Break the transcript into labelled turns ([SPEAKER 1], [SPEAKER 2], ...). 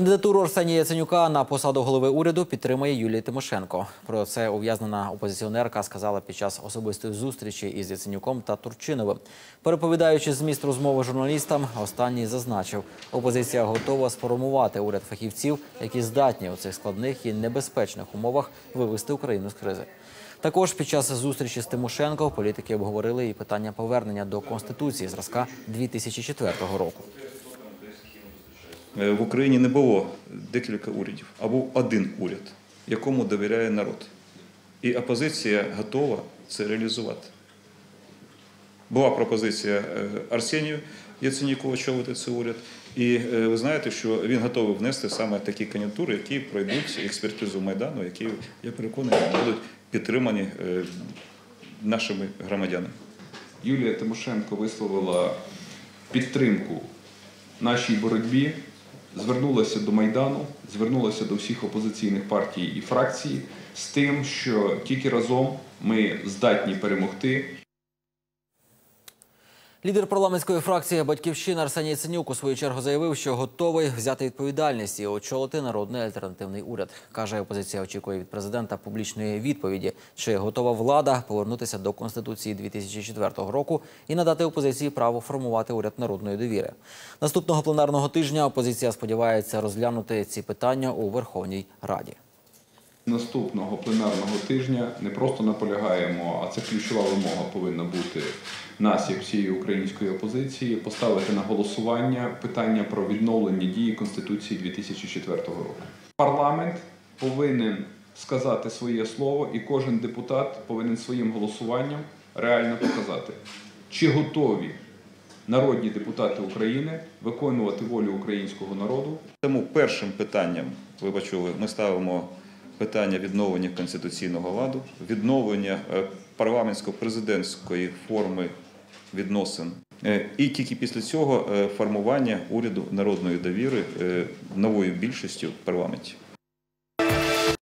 [SPEAKER 1] Кандидатуру Арсенія Яценюка на посаду голови уряду підтримує Юлія Тимошенко. Про це ув'язнена опозиціонерка сказала під час особистої зустрічі із Яценюком та Турчиновим. Переповідаючи зміст розмови журналістам, останній зазначив, опозиція готова сформувати уряд фахівців, які здатні у цих складних і небезпечних умовах вивести Україну з кризи. Також під час зустрічі з Тимошенко політики обговорили і питання повернення до конституції зразка 2004 року.
[SPEAKER 2] Е, В Україні не було декілька урядів, а був один уряд, якому довіряє народ. І опозиція готова це реалізувати. Була пропозиція е, Арсенію Яценюку очолити цей уряд. І е, ви знаєте, що він готовий внести саме такі кандидатури, які пройдуть експертизу Майдану, які, я переконаний, будуть підтримані нашими громадянами.
[SPEAKER 3] Юлія Тимошенко висловила підтримку нашій боротьбі, звернулася до Майдану, звернулася до всіх опозиційних партій і фракцій з тим, що тільки разом ми здатні перемогти
[SPEAKER 1] Лідер парламентської фракції Батьківщина Арсеній Яценюк у свою чергу заявив, що готовий взяти відповідальність і очолити народний альтернативний уряд. каже, опозиція очікує від президента публічної відповіді, чи готова влада повернутися до конституції 2004 року і надати опозиції право формувати уряд народної довіри. Наступного пленарного тижня опозиція сподівається розглянути ці питання у Верховній Раді.
[SPEAKER 3] Наступного пленарного тижня. Не просто наполягаємо, а це ключова вимога повинна бути нас, як всієї української опозиції, поставити на голосування питання про відновлення дії Конституції 2004 року. Парламент повинен сказати своє слово, і кожен депутат повинен своїм голосуванням реально показати, чи готові народні депутати України виконувати волю українського народу
[SPEAKER 2] Тому першим питанням, ви почули, ми ставимо питання відновлення конституційного ладу, відновлення е, парламентсько-президентської форми відносин. Е, І тільки після цього е, формування уряду народної довіри новою більшістю в парламенті.